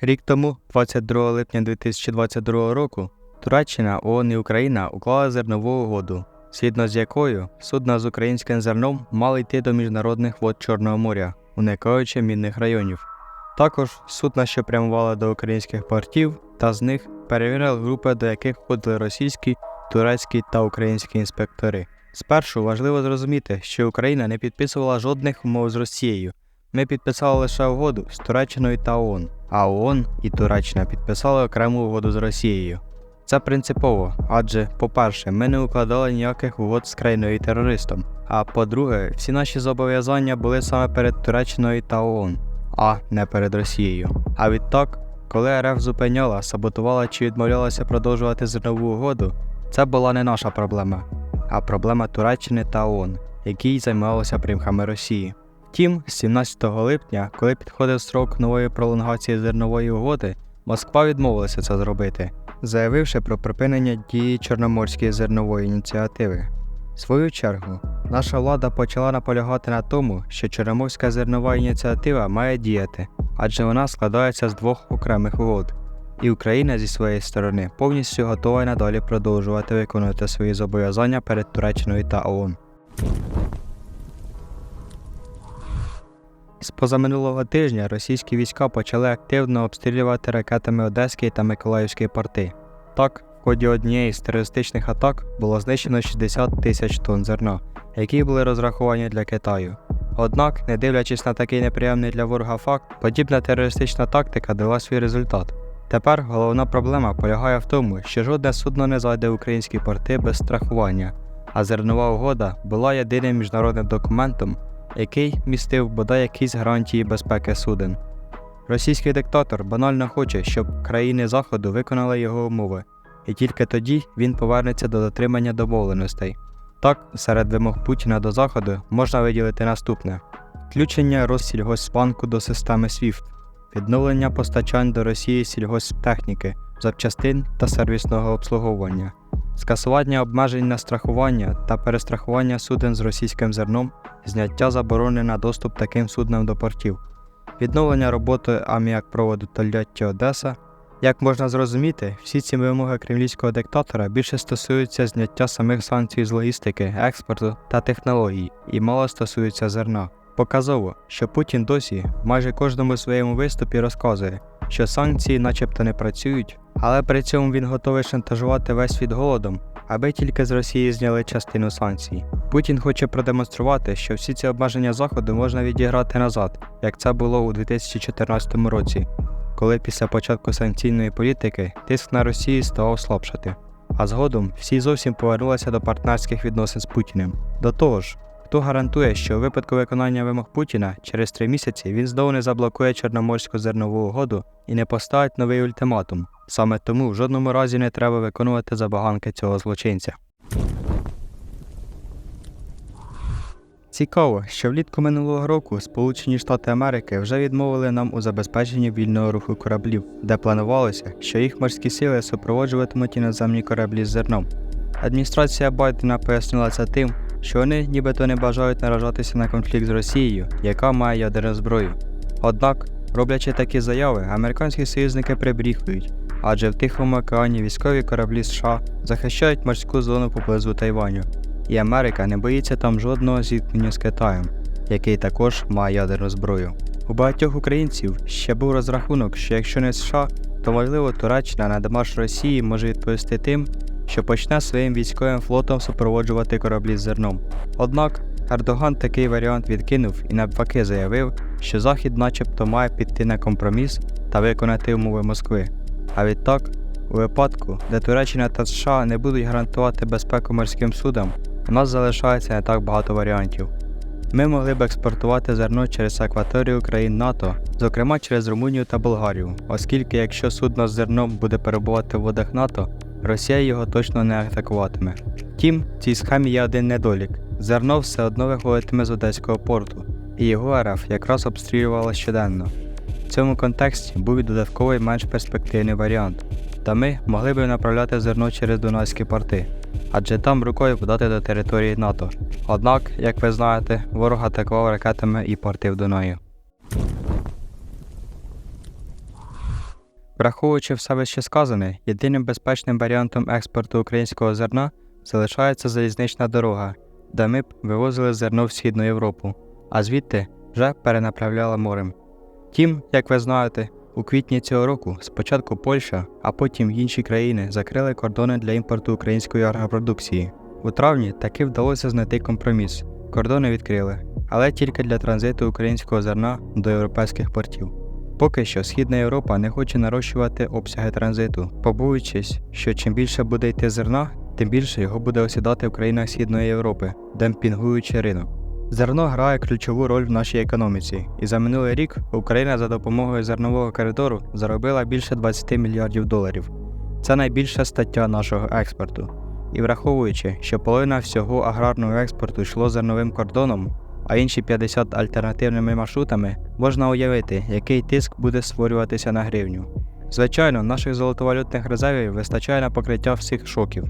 Рік тому, 22 липня 2022 року, Туреччина, ООН і Україна уклали зернову угоду, згідно з якою судна з українським зерном мали йти до міжнародних вод Чорного моря, уникаючи мінних районів. Також судна, що прямували до українських портів, та з них перевіряли групи, до яких входили російські, турецькі та українські інспектори. Спершу важливо зрозуміти, що Україна не підписувала жодних умов з Росією. Ми підписали лише угоду з Туреччиною та ООН, а ООН і Туреччина підписали окрему угоду з Росією. Це принципово, адже, по-перше, ми не укладали ніяких угод з країною терористом. А по-друге, всі наші зобов'язання були саме перед Туреччиною та ООН, а не перед Росією. А відтак, коли РФ зупиняла, саботувала чи відмовлялася продовжувати зернову угоду, це була не наша проблема, а проблема Туреччини та ООН, які займалися примхами Росії. Втім, 17 липня, коли підходив строк нової пролонгації зернової угоди, Москва відмовилася це зробити, заявивши про припинення дії Чорноморської зернової ініціативи. В свою чергу, наша влада почала наполягати на тому, що Чорноморська зернова ініціатива має діяти, адже вона складається з двох окремих угод. І Україна зі своєї сторони повністю готова й надалі продовжувати виконувати свої зобов'язання перед Туреччиною та ООН. З позаминулого тижня російські війська почали активно обстрілювати ракетами Одеський та Миколаївський порти. Так, в ході однієї з терористичних атак було знищено 60 тисяч тонн зерна, які були розраховані для Китаю. Однак, не дивлячись на такий неприємний для ворога факт, подібна терористична тактика дала свій результат. Тепер головна проблема полягає в тому, що жодне судно не зайде в українські порти без страхування, а зернова угода була єдиним міжнародним документом, який містив бодай якісь гарантії безпеки суден. Російський диктатор банально хоче, щоб країни Заходу виконали його умови, і тільки тоді він повернеться до дотримання домовленостей. Так, серед вимог Путіна до Заходу можна виділити наступне: включення Россільгоспбанку до системи SWIFT, відновлення постачань до Росії сільгосптехніки, запчастин та сервісного обслуговування, скасування обмежень на страхування та перестрахування суден з російським зерном, зняття заборони на доступ таким суднам до портів, відновлення роботи аміакпроводу Тольятті Одеса. Як можна зрозуміти, всі ці вимоги кремлівського диктатора більше стосуються зняття самих санкцій з логістики, експорту та технологій і мало стосуються зерна. Показово, що Путін досі в майже кожному своєму виступі розказує, що санкції начебто не працюють, але при цьому він готовий шантажувати весь світ голодом, аби тільки з Росії зняли частину санкцій. Путін хоче продемонструвати, що всі ці обмеження заходу можна відіграти назад, як це було у 2014 році, коли після початку санкційної політики тиск на Росію став слабшати. А згодом всі зовсім повернулися до партнерських відносин з Путіним. До того ж, хто гарантує, що у випадку виконання вимог Путіна через три місяці він знову не заблокує Чорноморську зернову угоду і не поставить новий ультиматум. Саме тому в жодному разі не треба виконувати забаганки цього злочинця. Цікаво, що влітку минулого року Сполучені Штати Америки вже відмовили нам у забезпеченні вільного руху кораблів, де планувалося, що їх морські сили супроводжуватимуть іноземні кораблі з зерном. Адміністрація Байдена пояснила це тим, що вони нібито не бажають наражатися на конфлікт з Росією, яка має ядерну зброю. Однак, роблячи такі заяви, американські союзники прибріхують, адже в Тихому океані військові кораблі США захищають морську зону поблизу Тайваню, і Америка не боїться там жодного зіткнення з Китаєм, який також має ядерну зброю. У багатьох українців ще був розрахунок, що якщо не США, то можливо Туреччина на демарш Росії може відповісти тим, що почне своїм військовим флотом супроводжувати кораблі з зерном. Однак Ердоган такий варіант відкинув і навпаки заявив, що Захід начебто має піти на компроміс та виконати умови Москви. А відтак, у випадку, де Туреччина та США не будуть гарантувати безпеку морським судам, у нас залишається не так багато варіантів. Ми могли б експортувати зерно через акваторію країн НАТО, зокрема через Румунію та Болгарію, оскільки якщо судно з зерном буде перебувати в водах НАТО, Росія його точно не атакуватиме. Втім, цій схемі є один недолік: зерно все одно виходитиме з Одеського порту, і його РФ якраз обстрілювала щоденно. В цьому контексті був і додатковий менш перспективний варіант, та ми могли б направляти зерно через Дунайські порти, адже там рукою подати до території НАТО. Однак, як ви знаєте, ворог атакував ракетами і порти в Дунаю. Враховуючи все вище сказане, єдиним безпечним варіантом експорту українського зерна залишається залізнична дорога, де ми б вивозили зерно в Східну Європу, а звідти вже перенаправляли морем. Втім, як ви знаєте, у квітні цього року спочатку Польща, а потім інші країни закрили кордони для імпорту української агропродукції. У травні таки вдалося знайти компроміс. Кордони відкрили, але тільки для транзиту українського зерна до європейських портів. Поки що Східна Європа не хоче нарощувати обсяги транзиту, побоюючись, що чим більше буде йти зерна, тим більше його буде осідати в країнах Східної Європи, демпінгуючи ринок. Зерно грає ключову роль в нашій економіці, і за минулий рік Україна за допомогою зернового коридору заробила більше 20 мільярдів доларів. Це найбільша стаття нашого експорту. І враховуючи, що половина всього аграрного експорту йшло зерновим кордоном, а інші 50 альтернативними маршрутами, можна уявити, який тиск буде створюватися на гривню. Звичайно, наших золотовалютних резервів вистачає на покриття всіх шоків,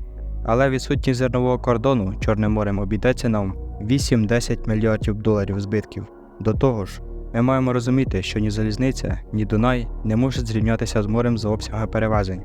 але відсутність зернового кордону Чорним морем обійдеться нам 8-10 мільярдів доларів збитків. До того ж, ми маємо розуміти, що ні залізниця, ні Дунай не можуть зрівнятися з морем за обсяги перевезень.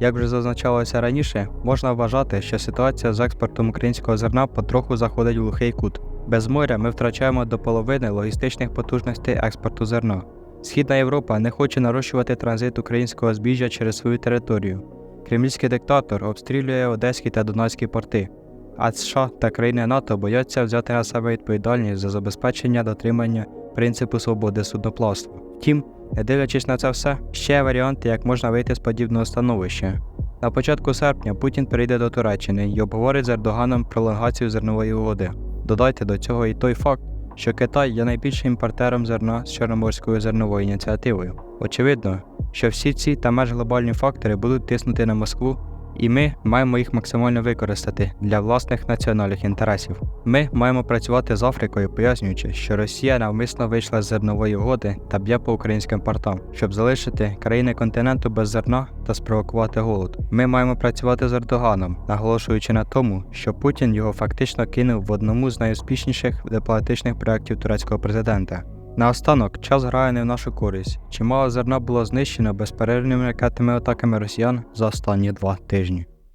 Як вже зазначалося раніше, можна вважати, що ситуація з експортом українського зерна потроху заходить в глухий кут. Без моря ми втрачаємо до половини логістичних потужностей експорту зерна. Східна Європа не хоче нарощувати транзит українського збіжжя через свою територію. Кремлівський диктатор обстрілює Одеські та Донецькі порти, а США та країни НАТО бояться взяти на себе відповідальність за забезпечення дотримання принципу свободи судноплавства. Втім, не дивлячись на це все, ще є варіанти, як можна вийти з подібного становища. На початку серпня Путін прийде до Туреччини і обговорить з Ердоганом пролонгацію зернової угоди. Додайте до цього і той факт, що Китай є найбільшим імпортером зерна з Чорноморською зерновою ініціативою. Очевидно, що всі ці та меж глобальні фактори будуть тиснути на Москву, і ми маємо їх максимально використати для власних національних інтересів. Ми маємо працювати з Африкою, пояснюючи, що Росія навмисно вийшла з зернової угоди та б'є по українським портам, щоб залишити країни континенту без зерна та спровокувати голод. Ми маємо працювати з Ердоганом, наголошуючи на тому, що Путін його фактично кинув в одному з найуспішніших дипломатичних проєктів турецького президента. Наостанок, час грає не в нашу користь. Чимало зерна було знищено безперервними ракетними атаками росіян за останні два тижні.